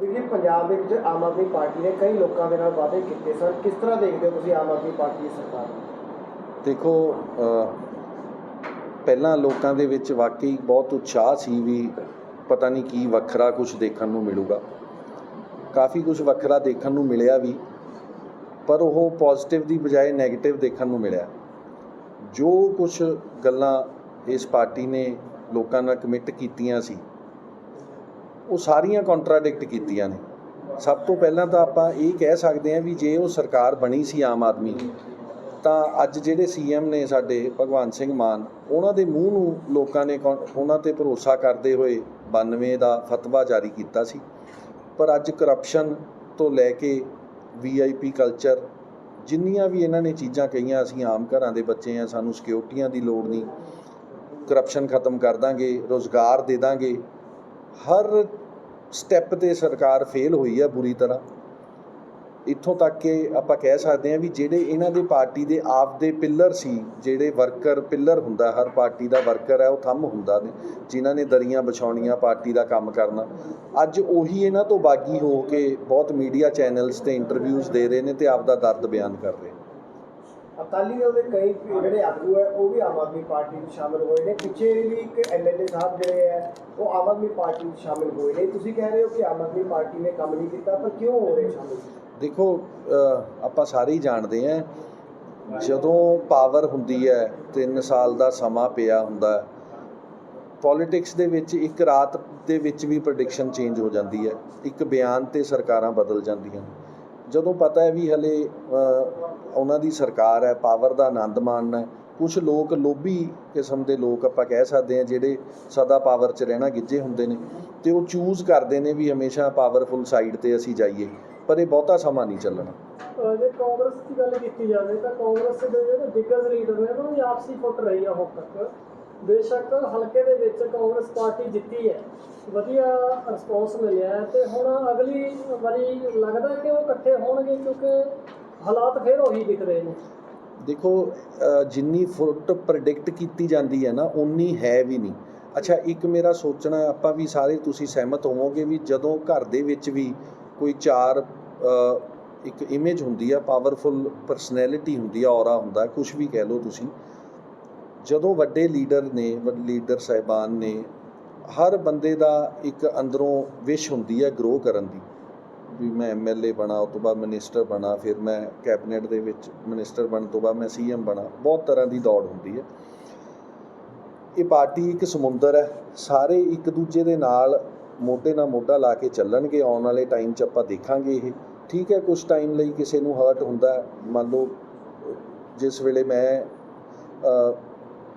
ਵੀਰ ਪੰਜਾਬ ਦੇ ਵਿੱਚ ਆਮ ਆਦਮੀ ਪਾਰਟੀ ਨੇ ਕਈ ਲੋਕਾਂ ਦੇ ਨਾਲ ਵਾਅਦੇ ਕੀਤੇ ਸਨ। ਕਿਸ ਤਰ੍ਹਾਂ ਦੇਖਦੇ ਹੋ ਤੁਸੀਂ ਆਮ ਆਦਮੀ ਪਾਰਟੀ ਦੀ ਸਰਕਾਰ? ਦੇਖੋ ਪਹਿਲਾਂ ਲੋਕਾਂ ਦੇ ਵਿੱਚ ਵਾਕਈ ਬਹੁਤ ਉਤਸ਼ਾਹ ਸੀ ਵੀ ਪਤਾ ਨਹੀਂ ਕੀ ਵੱਖਰਾ ਕੁਝ ਦੇਖਣ ਨੂੰ ਮਿਲੂਗਾ। ਕਾਫੀ ਕੁਝ ਵੱਖਰਾ ਦੇਖਣ ਨੂੰ ਮਿਲਿਆ ਵੀ, ਪਰ ਉਹ ਪੋਜ਼ਿਟਿਵ ਦੀ ਬਜਾਏ 네ਗੇਟਿਵ ਦੇਖਣ ਨੂੰ ਮਿਲਿਆ। ਜੋ ਕੁਝ ਗੱਲਾਂ ਇਸ ਪਾਰਟੀ ਨੇ ਲੋਕਾਂ ਨਾਲ ਕਮਿਟ ਕੀਤੀਆਂ ਸੀ ਉਹ ਸਾਰੀਆਂ ਕੰਟਰਾਡਿਕਟ ਕੀਤੀਆਂ ਨੇ। ਸਭ ਤੋਂ ਪਹਿਲਾਂ ਤਾਂ ਆਪਾਂ ਇਹ ਕਹਿ ਸਕਦੇ ਹਾਂ ਵੀ ਜੇ ਉਹ ਸਰਕਾਰ ਬਣੀ ਸੀ ਆਮ ਆਦਮੀ, ਤਾਂ ਅੱਜ ਜਿਹੜੇ ਸੀਐਮ ਨੇ ਸਾਡੇ ਭਗਵੰਤ ਸਿੰਘ ਮਾਨ, ਉਹਨਾਂ ਦੇ ਮੂੰਹ ਨੂੰ ਲੋਕਾਂ ਨੇ ਕੌਣ- ਉਹਨਾਂ ਤੇ ਭਰੋਸਾ ਕਰਦੇ ਹੋਏ 92 ਦਾ ਫਤਵਾ ਜਾਰੀ ਕੀਤਾ ਸੀ। ਪਰ ਅੱਜ ਕਰਪਸ਼ਨ ਤੋਂ ਲੈ ਕੇ ਵੀਆਈਪੀ ਕਲਚਰ ਜਿੰਨੀਆਂ ਵੀ ਇਹਨਾਂ ਨੇ ਚੀਜ਼ਾਂ ਕਹੀਆਂ, ਅਸੀਂ ਆਮ ਘਰਾਂ ਦੇ ਬੱਚੇ ਆ ਸਾਨੂੰ ਸਿਕਿਉਰਟੀਆਂ ਦੀ ਲੋੜ ਨਹੀਂ। ਕਰਪਸ਼ਨ ਖਤਮ ਕਰ ਦਾਂਗੇ, ਰੋਜ਼ਗਾਰ ਦੇ ਦਾਂਗੇ। ਹਰ ਸਟੈਪ ਤੇ ਸਰਕਾਰ ਫੇਲ ਹੋਈ ਹੈ ਬੁਰੀ ਤਰ੍ਹਾਂ। ਇੱਥੋਂ ਤੱਕ ਕਿ ਆਪਾਂ ਕਹਿ ਸਕਦੇ ਹਾਂ ਵੀ ਜਿਹੜੇ ਇਹਨਾਂ ਦੇ ਪਾਰਟੀ ਦੇ ਆਪ ਦੇ ਪਿੱਲਰ ਸੀ, ਜਿਹੜੇ ਵਰਕਰ ਪਿੱਲਰ ਹੁੰਦਾ, ਹਰ ਪਾਰਟੀ ਦਾ ਵਰਕਰ ਹੈ, ਉਹ ਥੰਮ ਹੁੰਦਾ ਨੇ, ਜਿਨ੍ਹਾਂ ਨੇ ਦਰੀਆਂ ਵਿਛਾਉਣੀਆਂ ਪਾਰਟੀ ਦਾ ਕੰਮ ਕਰਨਾ। ਅੱਜ ਉਹੀ ਇਹਨਾਂ ਤੋਂ ਬਾਗੀ ਹੋ ਕੇ ਬਹੁਤ ਮੀਡੀਆ ਚੈਨਲਸ ਤੇ ਇੰਟਰਵਿਊਜ਼ ਦੇ ਰਹੇ ਨੇ ਤੇ ਆਪ ਦਾ ਦਰਦ ਬਿਆਨ ਕਰ ਰਹੇ ਨੇ। ਅਕਾਲੀ ਦਲ ਦੇ ਕਈ ਜਿਹੜੇ ਆਗੂ ਹੈ, ਉਹ ਵੀ ਆਮ ਆਦਮੀ ਪਾਰਟੀ ਵਿੱਚ ਸ਼ਾਮਿਲ ਹੋਏ ਨੇ। ਪਿੱਛੇ ਵੀ ਇੱਕ ਐਮਐਲਏ ਸਾਹਿਬ ਜਿਹੜੇ ਹੈ, ਉਹ ਆਮ ਆਦਮੀ ਪਾਰਟੀ ਵਿੱਚ ਸ਼ਾਮਿਲ ਹੋਏ ਨੇ। ਤੁਸੀਂ ਕਹਿ ਰਹੇ ਹੋ ਕਿ ਆਮ ਆਦਮੀ ਪਾਰਟੀ ਨੇ ਕੰਮ ਨਹੀਂ ਕੀਤਾ ਪਰ ਕਿਉਂ ਹੋ ਰਹੇ ਸ਼ਾਮਿਲ? ਦੇਖੋ ਆਪਾਂ ਸਾਰੇ ਹੀ ਜਾਣਦੇ ਹਾਂ, ਜਦੋਂ ਪਾਵਰ ਹੁੰਦੀ ਹੈ 3 ਸਾਲ ਦਾ ਸਮਾਂ ਪਿਆ ਹੁੰਦਾ ਹੈ, ਪੋਲਿਟਿਕਸ ਦੇ ਵਿੱਚ ਇੱਕ ਰਾਤ ਦੇ ਵਿੱਚ ਵੀ ਪ੍ਰੈਡਿਕਸ਼ਨ ਚੇਂਜ ਹੋ ਜਾਂਦੀ ਹੈ। ਇੱਕ ਬਿਆਨ ਤੇ ਸਰਕਾਰਾਂ ਬਦਲ ਜਾਂਦੀਆਂ ਜਦੋਂ ਪਤਾ ਹੈ ਵੀ ਹਲੇ ਉਹਨਾਂ ਦੀ ਸਰਕਾਰ ਹੈ, ਪਾਵਰ ਦਾ ਆਨੰਦ ਮਾਣਨਾ ਹੈ ਕੁਝ ਲੋਕ ਲੋਭੀ ਕਿਸਮ ਦੇ ਲੋਕ ਆਪਾਂ ਕਹਿ ਸਕਦੇ ਹਾਂ, ਜਿਹੜੇ ਸਦਾ ਪਾਵਰ 'ਚ ਰਹਿਣਾ ਗਿੱਜੇ ਹੁੰਦੇ ਨੇ ਤੇ ਉਹ ਚੂਜ਼ ਕਰਦੇ ਨੇ ਵੀ ਹਮੇਸ਼ਾ ਪਾਵਰਫੁਲ ਸਾਈਡ ਤੇ ਅਸੀਂ ਜਾਈਏ, ਪਰ ਇਹ ਬਹੁਤਾ ਸਮਾਂ ਨਹੀਂ ਚੱਲਣਾ। ਜੇ ਕਾਂਗਰਸ ਦੀ ਗੱਲ ਕੀਤੀ ਜਾਵੇ ਤਾਂ ਕਾਂਗਰਸ ਦੇ ਜਿਹੜੇ ਦਿੱਗਜ ਲੀਡਰ ਨੇ, ਉਹਨਾਂ ਦੀ ਆਪਸੀ ਫੁੱਟ ਰਹੀ ਆ ਹੁਣ ਤੱਕ। ਬੇਸ਼ੱਕ ਹਲਕੇ ਦੇ ਵਿੱਚ ਕਾਂਗਰਸ ਪਾਰਟੀ ਜਿੱਤੀ ਹੈ। ਵਧੀਆ ਰਿਸਪੌਂਸ ਮਿਲਿਆ ਹੈ ਤੇ ਹੁਣ ਅਗਲੀ ਵਾਰੀ ਲੱਗਦਾ ਕਿ ਉਹ ਇਕੱਠੇ ਹੋਣਗੇ ਕਿਉਂਕਿ ਹਾਲਾਤ ਫਿਰ ਉਹੀ ਦਿਖ ਰਹੇ ਨੇ। ਦੇਖੋ ਜਿੰਨੀ ਫੁੱਟ ਪ੍ਰੈਡਿਕਟ ਕੀਤੀ ਜਾਂਦੀ ਹੈ ਨਾ ਉਨੀ ਹੈ ਵੀ ਨਹੀਂ। ਅੱਛਾ, ਇੱਕ ਮੇਰਾ ਸੋਚਣਾ ਆਪਾਂ ਵੀ ਸਾਰੇ ਤੁਸੀਂ ਸਹਿਮਤ ਹੋਵੋਗੇ ਵੀ ਜਦੋਂ ਘਰ ਦੇ ਵਿੱਚ ਵੀ ਕੋਈ ਚਾਰ ਇੱਕ ਇਮੇਜ ਹੁੰਦੀ ਆ ਪਾਵਰਫੁਲ ਪਰਸਨੈਲਿਟੀ ਹੁੰਦੀ ਆ ਔਰਾ ਹੁੰਦਾ ਕੁਝ ਵੀ ਕਹਿ ਲਓ ਤੁਸੀਂ ਜਦੋਂ ਵੱਡੇ ਲੀਡਰ ਨੇ, ਵੱਡੇ ਲੀਡਰ ਸਾਹਿਬਾਨ ਨੇ, ਹਰ ਬੰਦੇ ਦਾ ਇੱਕ ਅੰਦਰੋਂ ਵਿਸ਼ ਹੁੰਦੀ ਹੈ ਗਰੋ ਕਰਨ ਦੀ। ਵੀ ਮੈਂ ਐਮਐਲਏ ਬਣਾ ਉਸ ਤੋਂ ਬਾਅਦ ਮਿਨਿਸਟਰ ਬਣਾ, ਫਿਰ ਮੈਂ ਕੈਬਨਿਟ ਦੇ ਵਿੱਚ ਮਿਨਿਸਟਰ ਬਣਨ ਤੋਂ ਬਾਅਦ ਮੈਂ ਸੀਐਮ ਬਣਾ, ਬਹੁਤ ਤਰ੍ਹਾਂ ਦੀ ਦੌੜ ਹੁੰਦੀ ਹੈ। ਇਹ ਪਾਰਟੀ ਇੱਕ ਸਮੁੰਦਰ ਹੈ, ਸਾਰੇ ਇੱਕ ਦੂਜੇ ਦੇ ਨਾਲ ਮੋਢੇ ਨਾਲ ਮੋਢਾ ਲਾ ਕੇ ਚੱਲਣਗੇ, ਆਉਣ ਵਾਲੇ ਟਾਈਮ 'ਚ ਆਪਾਂ ਦੇਖਾਂਗੇ ਇਹ। ਠੀਕ ਹੈ ਕੁਝ ਟਾਈਮ ਲਈ ਕਿਸੇ ਨੂੰ ਹਰਟ ਹੁੰਦਾ, ਮੰਨ ਲਓ, ਜਿਸ ਵੇਲੇ ਮੈਂ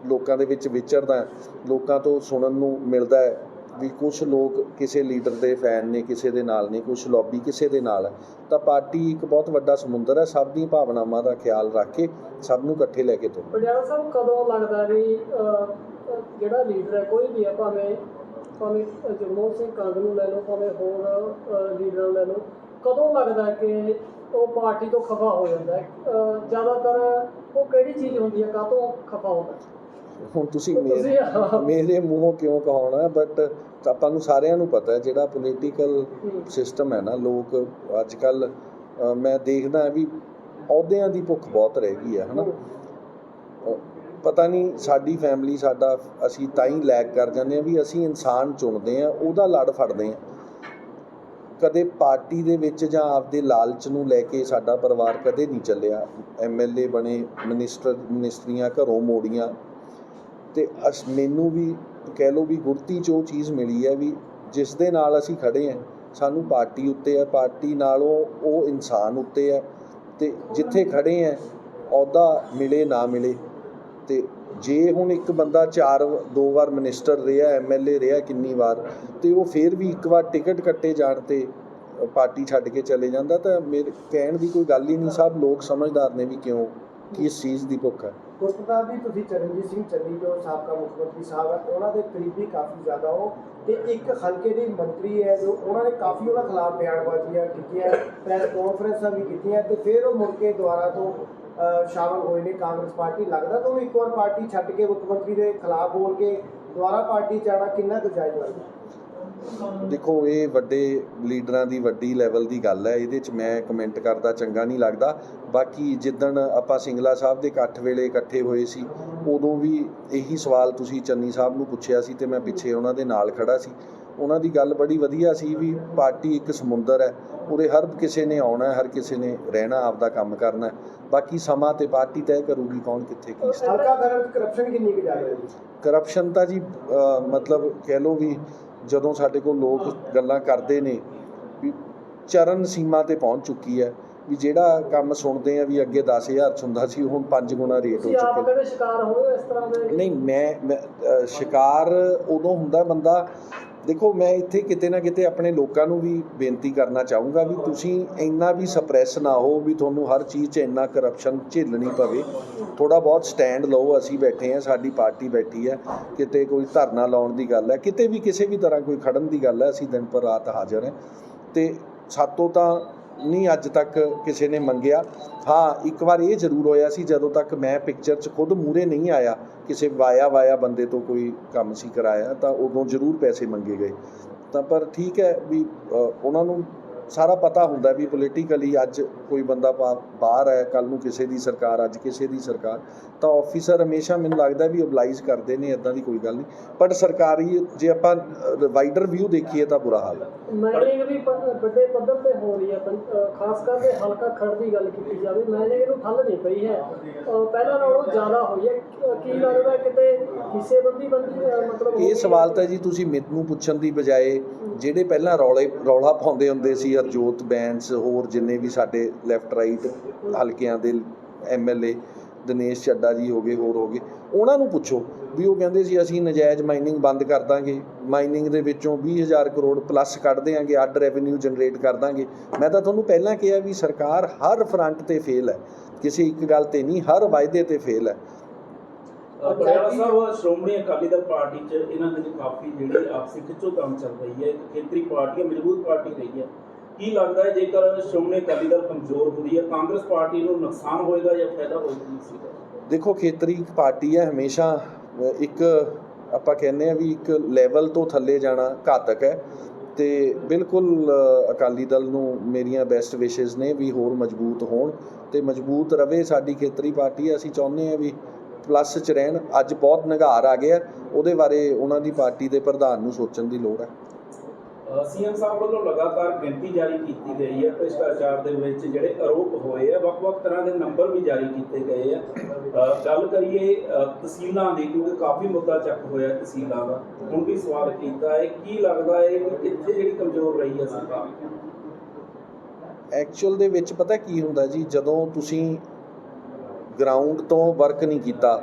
ਲੋਕਾਂ ਦੇ ਵਿੱਚ ਵਿਚਰਦਾ ਲੋਕਾਂ ਤੋਂ ਸੁਣਨ ਨੂੰ ਮਿਲਦਾ ਹੈ ਵੀ ਕੁਝ ਲੋਕ ਕਿਸੇ ਲੀਡਰ ਦੇ ਫੈਨ ਨੇ ਕਿਸੇ ਦੇ ਨਾਲ ਨੇ ਕੁਝ ਲੌਬੀ ਕਿਸੇ ਦੇ ਨਾਲ ਹੈ। ਤਾਂ ਪਾਰਟੀ ਇੱਕ ਬਹੁਤ ਵੱਡਾ ਸਮੁੰਦਰ ਹੈ ਸਭ ਦੀਆਂ ਭਾਵਨਾਵਾਂ ਦਾ ਖਿਆਲ ਰੱਖ ਕੇ ਸਭ ਨੂੰ ਇਕੱਠੇ ਲੈ ਕੇ ਤੁਰਨਾ। ਪਟਿਆਲਾ ਸਾਹਿਬ ਕਦੋਂ ਲੱਗਦਾ ਵੀ ਜਿਹੜਾ ਲੀਡਰ ਹੈ ਕੋਈ ਵੀ ਹੈ ਭਾਵੇਂ ਭਾਵੇਂ ਜਗਮੋਹਨ ਸਿੰਘ ਕੰਗ ਨੂੰ ਲੈ ਲਓ ਭਾਵੇਂ ਹੋਰ ਅਹ, ਲੀਡਰਾਂ ਨੂੰ ਲੈ ਲਓ ਕਦੋਂ ਲੱਗਦਾ ਕਿ ਉਹ ਪਾਰਟੀ ਤੋਂ ਖਫਾ ਹੋ ਜਾਂਦਾ ਹੈ? ਜ਼ਿਆਦਾਤਰ ਉਹ ਕਿਹੜੀ ਚੀਜ਼ ਹੁੰਦੀ ਹੈ ਕਾਹਤੋਂ ਖਫਾ ਹੁੰਦਾ? ਹੈ? ਹੁਣ ਤੁਸੀਂ ਤੁਸੀਂ ਮੇਰੇ ਮੂੰਹੋਂ ਕਿਉਂ ਕਹਾਉਣਾ? ਬਟ ਆਪਾਂ ਨੂੰ ਸਾਰਿਆਂ ਨੂੰ ਪਤਾ ਹੈ ਜਿਹੜਾ ਪੋਲੀਟੀਕਲ ਹੂੰ। ਸਿਸਟਮ ਹੈ ਨਾ ਲੋਕ ਅੱਜ ਕੱਲ ਮੈਂ ਦੇਖਦਾ ਵੀ ਅਹੁਦਿਆਂ ਦੀ ਭੁੱਖ ਬਹੁਤ ਰਹਿ ਗਈ ਹੈ ਹਨਾ? ਪਤਾ ਨਹੀਂ ਸਾਡੀ ਫੈਮਿਲੀ ਸਾਡਾ ਅਸੀਂ ਤਾਂ ਹੀ ਲੈਕ ਕਰ ਜਾਂਦੇ ਆ ਵੀ ਅਸੀਂ ਇਨਸਾਨ ਚੁਣਦੇ ਆ ਉਹਦਾ ਲੜ ਫੜਦੇ ਆ ਕਦੇ ਪਾਰਟੀ ਦੇ ਵਿੱਚ ਜਾਂ ਆਪਦੇ ਲਾਲਚ ਨੂੰ ਲੈ ਕੇ ਸਾਡਾ ਪਰਿਵਾਰ ਕਦੇ ਨਹੀਂ ਚੱਲਿਆ। ਐਮਐਲਏ ਬਣੇ, ਮਿਨਿਸਟਰ ਮਿਨਿਸਟਰੀਆਂ ਘਰੋਂ ਮੋੜੀਆਂ। ਤੇ ਅਸ, ਮੈਨੂੰ ਵੀ ਕਹਿ ਲਓ ਵੀ ਗੁਰਤੀ 'ਚ ਉਹ ਚੀਜ਼ ਮਿਲੀ ਹੈ ਵੀ ਜਿਸ ਦੇ ਨਾਲ ਅਸੀਂ ਖੜੇ ਹਾਂ। ਸਾਨੂੰ ਪਾਰਟੀ ਉੱਤੇ ਹੈ, ਪਾਰਟੀ ਨਾਲੋਂ ਉਹ ਇਨਸਾਨ ਉੱਤੇ ਹੈ। ਤੇ ਜਿੱਥੇ ਖੜੇ ਹਾਂ, ਅਹੁਦਾ ਮਿਲੇ ਨਾ ਮਿਲੇ। ਤੇ ਜੇ ਹੁਣ ਇੱਕ ਬੰਦਾ ਚਾਰ, ਦੋ ਵਾਰ ਮਿਨਿਸਟਰ ਰਿਹਾ ਐਮਐਲਏ ਰਿਹਾ ਕਿੰਨੀ ਵਾਰ, ਤੇ ਉਹ ਫੇਰ ਵੀ ਇੱਕ ਵਾਰ ਟਿਕਟ ਕੱਟੇ ਜਾਣ ਤੇ ਪਾਰਟੀ ਛੱਡ ਕੇ ਚਲੇ ਜਾਂਦਾ ਤਾਂ ਮੇਰੇ ਕਹਿਣ ਦੀ ਕੋਈ ਗੱਲ ਹੀ ਨਹੀਂ। ਸਭ ਲੋਕ ਸਮਝਦਾਰ ਨੇ ਵੀ ਕਿਉਂ? ਕਿਸ ਚੀਜ਼ ਦੀ ਭੁੱਖ ਹੈ। ਗੁਰਪ੍ਰਤਾਪ ਜੀ ਤੁਸੀਂ ਚਰਨਜੀਤ ਸਿੰਘ ਚੰਨੀ ਜੋ ਸਾਬਕਾ ਮੁੱਖ ਮੰਤਰੀ ਸਾਹਿਬ ਹੈ ਉਹਨਾਂ ਦੇ ਕਰੀਬੀ ਕਾਫੀ ਜ਼ਿਆਦਾ ਹੋ। ਤੇ ਇੱਕ ਹਲਕੇ ਦੇ ਮੰਤਰੀ ਹੈ ਜੋ ਉਹਨਾਂ ਨੇ ਕਾਫੀ ਉਹਨਾਂ ਖਿਲਾਫ ਬਿਆਨਬਾਜ਼ੀਆਂ ਕੀਤੀਆਂ ਪ੍ਰੈਸ ਕਾਨਫਰੰਸਾਂ ਵੀ ਕੀਤੀਆਂ ਤੇ ਫਿਰ ਉਹ ਮੁੜ ਕੇ ਦੁਬਾਰਾ ਤੋਂ ਅਹ, ਸ਼ਾਮਲ ਹੋਏ ਨੇ ਕਾਂਗਰਸ ਪਾਰਟੀ। ਲੱਗਦਾ ਤੁਹਾਨੂੰ ਇੱਕ ਵਾਰ ਪਾਰਟੀ ਛੱਡ ਕੇ ਮੁੱਖ ਮੰਤਰੀ ਦੇ ਖਿਲਾਫ ਬੋਲ ਕੇ ਦੁਬਾਰਾ ਪਾਰਟੀ ਚ ਆਉਣਾ ਕਿੰਨਾ ਕੁ ਜਾਇਜ਼ ਲੱਗਦਾ? ਦੇਖੋ ਇਹ ਵੱਡੇ ਲੀਡਰਾਂ ਦੀ ਵੱਡੀ ਲੈਵਲ ਦੀ ਗੱਲ ਹੈ ਇਹਦੇ 'ਚ ਮੈਂ ਕਮੈਂਟ ਕਰਦਾ ਚੰਗਾ ਨਹੀਂ ਲੱਗਦਾ। ਬਾਕੀ ਜਿੱਦਣ ਆਪਾਂ ਸਿੰਗਲਾ ਸਾਹਿਬ ਦੇ ਇਕੱਠ ਵੇਲੇ ਇਕੱਠੇ ਹੋਏ ਸੀ ਉਦੋਂ ਵੀ ਇਹੀ ਸਵਾਲ ਤੁਸੀਂ ਚੰਨੀ ਸਾਹਿਬ ਨੂੰ ਪੁੱਛਿਆ ਸੀ ਤੇ ਮੈਂ ਪਿੱਛੇ ਉਹਨਾਂ ਦੇ ਨਾਲ ਖੜਾ ਸੀ। ਉਹਨਾਂ ਦੀ ਗੱਲ ਬੜੀ ਵਧੀਆ ਸੀ ਵੀ ਪਾਰਟੀ ਇੱਕ ਸਮੁੰਦਰ ਹੈ ਉਰੇ ਹਰ ਕਿਸੇ ਨੇ ਆਉਣਾ ਹੈ, ਹਰ ਕਿਸੇ ਨੇ ਰਹਿਣਾ ਆਪਦਾ ਕੰਮ ਕਰਨਾ ਹੈ। ਬਾਕੀ ਸਮਾਂ ਤੇ ਪਾਰਟੀ ਤੈਅ ਕਰੂਗੀ ਕੌਣ ਕਿੱਥੇ ਕੀ ਚ ਕਰਪਸ਼ਨ ਕਿੰਨੀ ਕੁ ਜ਼ਿਆਦਾ ਹੈ ਜੀ? ਕਰਪਸ਼ਨ ਤਾਂ ਜੀ ਮਤਲਬ ਕਹਿ ਲਓ ਵੀ ਜਦੋਂ ਸਾਡੇ ਕੋਲ ਲੋਕ ਗੱਲਾਂ ਕਰਦੇ ਨੇ ਵੀ ਚਰਨ ਸੀਮਾ ਤੇ ਪਹੁੰਚ ਚੁੱਕੀ ਹੈ ਵੀ ਜਿਹੜਾ ਕੰਮ ਸੁਣਦੇ ਆ ਵੀ ਅੱਗੇ 10000 ਚ ਹੁੰਦਾ ਸੀ ਹੁਣ 5 ਗੁਣਾ ਰੇਟ ਹੋ ਆਪ ਚੁੱਕੇ। ਕਦੇ ਸ਼ਿਕਾਰ ਹੋਏ ਇਸ ਤਰ੍ਹਾਂ ਦੇ? ਨਹੀਂ ਮੈਂ ਸ਼ਿਕਾਰ ਉਦੋਂ ਹੁੰਦਾ ਬੰਦਾ ਦੇਖੋ, ਮੈਂ ਇੱਥੇ ਕਿਤੇ ਨਾ ਕਿਤੇ ਆਪਣੇ ਲੋਕਾਂ ਨੂੰ ਵੀ ਬੇਨਤੀ ਕਰਨਾ ਚਾਹੂੰਗਾ ਵੀ ਤੁਸੀਂ ਇੰਨਾ ਵੀ ਸਪਰੈਸ ਨਾ ਹੋ ਵੀ ਤੁਹਾਨੂੰ ਹਰ ਚੀਜ਼ 'ਚ ਇੰਨਾ ਕਰਪਸ਼ਨ ਝੇਲਣੀ ਪਵੇ। ਥੋੜਾ ਬਹੁਤ ਸਟੈਂਡ ਲਓ, ਅਸੀਂ ਬੈਠੇ ਹਾਂ, ਸਾਡੀ ਪਾਰਟੀ ਬੈਠੀ ਹੈ, ਕਿਤੇ ਕੋਈ ਧਰਨਾ ਲਾਉਣ ਦੀ ਗੱਲ ਹੈ, ਕਿਤੇ ਵੀ ਕਿਸੇ ਵੀ ਤਰ੍ਹਾਂ ਕੋਈ ਖੜਨ ਦੀ ਗੱਲ ਹੈ, ਅਸੀਂ ਦਿਨ ਪਰ ਰਾਤ ਹਾਜ਼ਰ ਹਾਂ। ਤੇ ਸਾਤੋਂ ਤਾਂ ਨਹੀਂ ਅੱਜ ਤੱਕ ਕਿਸੇ ਨੇ ਮੰਗਿਆ। ਹਾਂ, ਇੱਕ ਵਾਰ ਇਹ ਜ਼ਰੂਰ ਹੋਇਆ ਸੀ ਜਦੋਂ ਤੱਕ ਮੈਂ ਪਿਕਚਰ 'ਚ ਖੁਦ ਮੂਰੇ ਨਹੀਂ ਆਇਆ, ਕਿਸੇ ਵਾਇਆ ਵਾਇਆ ਬੰਦੇ ਤੋਂ ਕੋਈ ਕੰਮ ਸੀ ਕਰਾਇਆ, ਤਾਂ ਉਦੋਂ ਜ਼ਰੂਰ ਪੈਸੇ ਮੰਗੇ ਗਏ। ਤਾਂ ਪਰ ਠੀਕ ਹੈ ਵੀ ਉਹਨਾਂ ਨੂੰ ਸਾਰਾ ਪਤਾ ਹੁੰਦਾ ਵੀ ਪੋਲੀਟੀਕਲੀ ਅੱਜ ਕੋਈ ਬੰਦਾ ਬਾਹਰ ਹੈ ਕੱਲ ਨੂੰ ਕਿਸੇ ਦੀ ਸਰਕਾਰ ਅੱਜ ਕਿਸੇ ਦੀ ਸਰਕਾਰ ਤਾਂ ਆਫੀਸਰ ਹਮੇਸ਼ਾ ਮੈਨੂੰ ਲੱਗਦਾ ਵੀ ਓਬਲਾਈਜ਼ ਕਰਦੇ ਨੇ ਇਦਾਂ ਦੀ ਕੋਈ ਗੱਲ ਨਹੀਂ। ਬਟ ਸਰਕਾਰੀ ਜੇ ਆਪਾਂ ਵਾਈਡਰ ਵਿਊ ਦੇਖੀਏ ਤਾਂ ਬੁਰਾ ਹਾਲ ਹੈ। ਮੈਨਿੰਗ ਵੀ ਵੱਡੇ ਪੱਧਰ ਤੇ ਹੋ ਰਹੀ ਹੈ ਖਾਸ ਕਰਕੇ ਹਲਕਾ ਖੜ ਦੀ ਗੱਲ ਕੀਤੀ ਜਾਵੇ ਮੈਨਿੰਗ ਨੂੰ ਠੱਲ ਨਹੀਂ ਪਈ ਹੈ। ਪਹਿਲਾਂ ਨਾਲੋਂ ਜ਼ਿਆਦਾ ਹੋਈ ਹੈ। ਕੀ ਲੱਗਦਾ ਕਿਤੇ ਬੰਦੀ ਮਤਲਬ ਇਹ ਸਵਾਲ ਤਾਂ ਜੀ ਤੁਸੀਂ ਮੈਨੂੰ ਪੁੱਛਣ ਦੀ ਬਜਾਏ ਜਿਹੜੇ ਪਹਿਲਾਂ ਰੌਲੇ ਰੌਲਾ ਪਾਉਂਦੇ ਹੁੰਦੇ ਸੀ ਹਰਜੋਤ ਬੈਂਸ ਹੋਰ ਜਿੰਨੇ ਵੀ ਸਾਡੇ ਲੈਫਟ ਰਾਈਟ ਹਲਕਿਆਂ ਦੇ ਐਮਐਲਏ ਦਿਨੇਸ਼ ਚੱਡਾ ਜੀ ਹੋ ਹੋਰ ਹੋ ਉਹਨਾਂ ਨੂੰ ਪੁੱਛੋ ਵੀ ਉਹ ਕਹਿੰਦੇ ਸੀ ਅਸੀਂ ਨਜਾਇਜ਼ ਮਾਈਨਿੰਗ ਬੰਦ ਕਰ ਦਾਂਗੇ ਮਾਈਨਿੰਗ ਦੇ ਵਿੱਚੋਂ 20000 ਕਰੋੜ ਪਲੱਸ ਕੱਢ ਦਿਆਂਗੇ, ਅੱਡ ਰੈਵਨਿਊ ਜਨਰੇਟ ਕਰ ਦਾਂਗੇ। ਮੈਂ ਤਾਂ ਤੁਹਾਨੂੰ ਪਹਿਲਾਂ ਕਿਹਾ ਵੀ ਸਰਕਾਰ ਹਰ ਫਰੰਟ ਤੇ ਫੇਲ ਹੈ, ਕਿਸੇ ਇੱਕ ਗੱਲ ਤੇ ਨਹੀਂ, ਹਰ ਵਾਅਦੇ ਤੇ ਫੇਲ ਹੈ। ਪਟਿਆਲਾ ਸਾਹਿਬ, ਸ਼੍ਰੋਮਣੀ ਅਕਾਲੀ ਦਲ ਪਾਰਟੀ ਚ ਇਹਨਾਂ ਦੀ ਕਾਫੀ ਜਿਹੜੀ ਆਪਸੀ ਖਿੱਚੋਤਾਣ ਚੱਲ ਰਹੀ ਹੈ ਖੇਤਰੀ ਪਾਰਟੀ ਮਜ਼ਬੂਤ ਪਾਰਟੀ ਰਹੀ ਹੈ। ਕੀ ਲੱਗਦਾ ਹੈ ਜੇਕਰ ਸ਼੍ਰੋਮਣੀ ਅਕਾਲੀ ਦਲ ਕਮਜ਼ੋਰ ਹੁੰਦੀ ਹੈ, ਕਾਂਗਰਸ ਪਾਰਟੀ ਨੂੰ ਨੁਕਸਾਨ ਹੋਏਗਾ ਜਾਂ ਫਾਇਦਾ ਹੋਏਗਾ? ਦੇਖੋ, ਖੇਤਰੀ ਪਾਰਟੀ ਹੈ, ਹਮੇਸ਼ਾ ਇੱਕ ਆਪਾਂ ਕਹਿੰਦੇ ਆ ਵੀ ਇੱਕ ਲੈਵਲ ਤੋਂ ਥੱਲੇ ਜਾਣਾ ਘਾਤਕ ਹੈ ਤੇ ਬਿਲਕੁਲ ਅਕਾਲੀ ਦਲ ਨੂੰ ਮੇਰੀਆਂ ਬੈਸਟ ਵਿਸ਼ੇਸ ਨੇ ਵੀ ਹੋਰ ਮਜ਼ਬੂਤ ਹੋਣ ਤੇ ਮਜ਼ਬੂਤ ਰਵੇ ਸਾਡੀ ਖੇਤਰੀ ਪਾਰਟੀ। ਅਸੀਂ ਚਾਹੁੰਦੇ ਆ ਵੀ ਪਲੱਸ ਚ ਰਹਿਣ। ਅੱਜ ਬਹੁਤ ਨਿਘਾਰ ਆ ਗਿਆ। ਉਹਦੇ ਬਾਰੇ ਉਹਨਾਂ ਦੀ ਪਾਰਟੀ ਦੇ ਪ੍ਰਧਾਨ ਨੂੰ ਸੋਚਣ ਦੀ ਲੋੜ ਹੈ। ਸੀਐਮ ਸਾਹਿਬ ਵੱਲੋਂ ਲਗਾਤਾਰ ਗਿਣਤੀ ਜਾਰੀ ਕੀਤੀ ਗਈ ਹੈ। ਭ੍ਰਿਸ਼ਟਾਚਾਰ ਦੇ ਵਿੱਚ ਜਿਹੜੇ ਆਰੋਪ ਹੋਏ ਆ, ਵੱਖ-ਵੱਖ ਤਰ੍ਹਾਂ ਦੇ ਨੰਬਰ ਵੀ ਜਾਰੀ ਕੀਤੇ ਗਏ ਆ। ਗੱਲ ਕਰੀਏ ਤਹਿਸੀਲਾਂ ਦੀ, ਕਿਉਂਕਿ ਕਾਫੀ ਮੁੱਦਾ ਚੱਕ ਹੋਇਆ ਤਹਿਸੀਲਾਂ ਦਾ। ਹੁਣ ਵੀ ਸਵਾਲ ਕੀਤਾ ਹੈ, ਕੀ ਲੱਗਦਾ ਹੈ ਕਿ ਕਿੱਥੇ ਜਿਹੜੀ ਕਮਜ਼ੋਰ ਰਹੀ ਹੈ ਸਰਕਾਰ? ਐਕਚੁਅਲ ਦੇ ਵਿੱਚ ਪਤਾ ਕੀ ਹੁੰਦਾ ਜੀ, ਜਦੋਂ ਤੁਸੀਂ ਗਰਾਊਂਡ ਤੋਂ ਵਰਕ ਨਹੀਂ ਕੀਤਾ,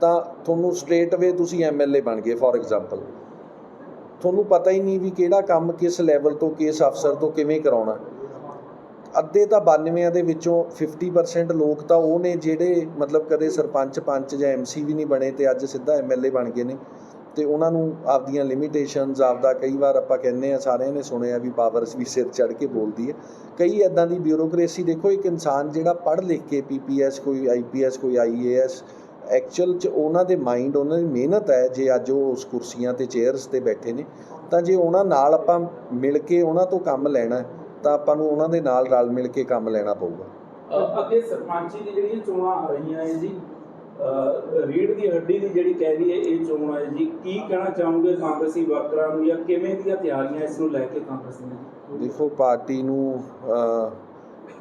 ਤਾਂ ਤੁਹਾਨੂੰ ਸਟ੍ਰੇਟ ਵੇ ਤੁਸੀਂ ਐਮਐਲਏ ਬਣ ਗਏ ਫੋਰ ਐਗਜ਼ਾਮਪਲ ਤੁਹਾਨੂੰ ਪਤਾ ਹੀ ਨਹੀਂ ਵੀ ਕਿਹੜਾ ਕੰਮ ਕਿਸ ਲੈਵਲ ਤੋਂ, ਕਿਸ ਅਫਸਰ ਤੋਂ ਕਿਵੇਂ ਕਰਾਉਣਾ। ਅੱਧੇ ਤਾਂ 92 ਦੇ ਵਿੱਚੋਂ 50% ਲੋਕ ਤਾਂ ਉਹ ਨੇ ਜਿਹੜੇ ਮਤਲਬ ਕਦੇ ਸਰਪੰਚ, ਪੰਚ ਜਾਂ ਐਮਸੀ ਵੀ ਨਹੀਂ ਬਣੇ ਤੇ ਅੱਜ ਸਿੱਧਾ ਐਮਐਲਏ ਬਣ ਗਏ ਨੇ। ਤੇ ਉਹਨਾਂ ਨੂੰ ਆਪਦੀਆਂ ਲਿਮਿਟੇਸ਼ਨਸ ਆਪਦਾ ਕਈ ਵਾਰ ਆਪਾਂ ਕਹਿੰਦੇ ਆ ਸਾਰਿਆਂ ਨੇ ਸੁਣਿਆ ਵੀ ਪਾਵਰਸ ਵੀ ਸਿਰ ਚੜ ਕੇ ਬੋਲਦੀ ਹੈ। ਕਈ ਐਦਾਂ ਦੀ ਬਿਊਰੋਕ੍ਰੇਸੀ ਦੇਖੋ, ਇੱਕ ਇਨਸਾਨ ਜਿਹੜਾ ਪੜ੍ਹ ਲਿਖ ਕੇ ਪੀਪੀਐਸ ਕੋਈ ਆਈਪੀਐਸ ਕੋਈ ਆਈਏਐਸ ਐਕਚੁਅਲ ਚ ਉਹਨਾਂ ਦੇ ਮਾਈਂਡ ਉਹਨਾਂ ਦੀ ਮਿਹਨਤ ਹੈ ਜੇ ਅੱਜ ਉਹ ਉਸ ਕੁਰਸੀਆਂ ਤੇ ਚੇਅਰਸ ਤੇ ਬੈਠੇ ਨੇ ਤਾਂ ਜੇ ਉਹਨਾਂ ਨਾਲ ਆਪਾਂ ਮਿਲ ਕੇ ਉਹਨਾਂ ਤੋਂ ਕੰਮ ਲੈਣਾ ਤਾਂ ਆਪਾਂ ਨੂੰ ਉਹਨਾਂ ਦੇ ਨਾਲ ਰਲ ਮਿਲ ਕੇ ਕੰਮ ਲੈਣਾ ਪਊਗਾ। ਅੱਗੇ ਸਰਪੰਚੀ ਦੀ ਜਿਹੜੀਆਂ ਚੋਣਾਂ ਆ ਰਹੀਆਂ ਹੈ ਜੀ ਰੀੜ ਦੀ ਹੱਡੀ ਦੀ ਜਿਹੜੀ ਕਹਿ ਲਈਏ ਇਹ ਚੋਣ ਹੈ ਜੀ ਕੀ ਕਹਿਣਾ ਚਾਹੋਗੇ ਕਾਂਗਰਸੀ ਵਰਕਰਾਂ ਨੂੰ ਜਾਂ ਕਿਵੇਂ ਦੀਆਂ ਤਿਆਰੀਆਂ ਇਸ ਨੂੰ ਲੈ ਕੇ ਕਾਂਗਰਸ ਨੇ? ਦੇਖੋ ਪਾਰਟੀ ਨੂੰ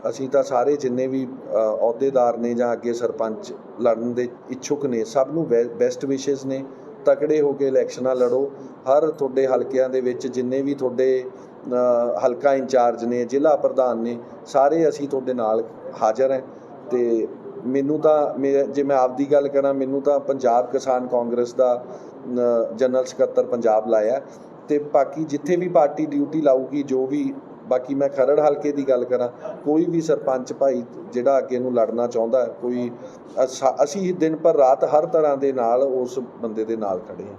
ਅਸੀਂ ਤਾਂ ਸਾਰੇ ਜਿੰਨੇ ਵੀ ਅਹੁਦੇਦਾਰ ਨੇ ਜਾਂ ਅੱਗੇ ਸਰਪੰਚ ਲੜਨ ਦੇ ਇੱਛੁਕ ਨੇ, ਸਭ ਨੂੰ ਬੈਸਟ ਵਿਸ਼ੇਸ ਨੇ। ਤਕੜੇ ਹੋ ਕੇ ਇਲੈਕਸ਼ਨਾਂ ਲੜੋ। ਹਰ ਤੁਹਾਡੇ ਹਲਕਿਆਂ ਦੇ ਵਿੱਚ ਜਿੰਨੇ ਵੀ ਤੁਹਾਡੇ ਹਲਕਾ ਇੰਚਾਰਜ ਨੇ, ਜ਼ਿਲ੍ਹਾ ਪ੍ਰਧਾਨ ਨੇ, ਸਾਰੇ ਅਸੀਂ ਤੁਹਾਡੇ ਨਾਲ ਹਾਜ਼ਰ ਹਾਂ। ਤੇ ਮੈਨੂੰ ਤਾਂ ਮੇ- ਜੇ ਮੈਂ ਆਪਦੀ ਗੱਲ ਕਰਾਂ, ਮੈਨੂੰ ਤਾਂ ਪੰਜਾਬ ਕਿਸਾਨ ਕਾਂਗਰਸ ਦਾ ਜਨਰਲ ਸਕੱਤਰ ਪੰਜਾਬ ਲਾਇਆ। ਤੇ ਬਾਕੀ ਜਿੱਥੇ ਵੀ ਪਾਰਟੀ ਡਿਊਟੀ ਲਾਊਗੀ, ਜੋ ਵੀ ਬਾਕੀ ਮੈਂ ਖਰੜ ਹਲਕੇ ਦੀ ਗੱਲ ਕਰਾਂ, ਕੋਈ ਵੀ ਸਰਪੰਚ ਭਾਈ ਜਿਹੜਾ ਅੱਗੇ ਨੂੰ ਲੜਨਾ ਚਾਹੁੰਦਾ, ਕੋਈ ਅਸੀਂ ਦਿਨ ਪਰ ਰਾਤ ਹਰ ਤਰ੍ਹਾਂ ਦੇ ਨਾਲ ਉਸ ਬੰਦੇ ਦੇ ਨਾਲ ਖੜੇ ਹਾਂ।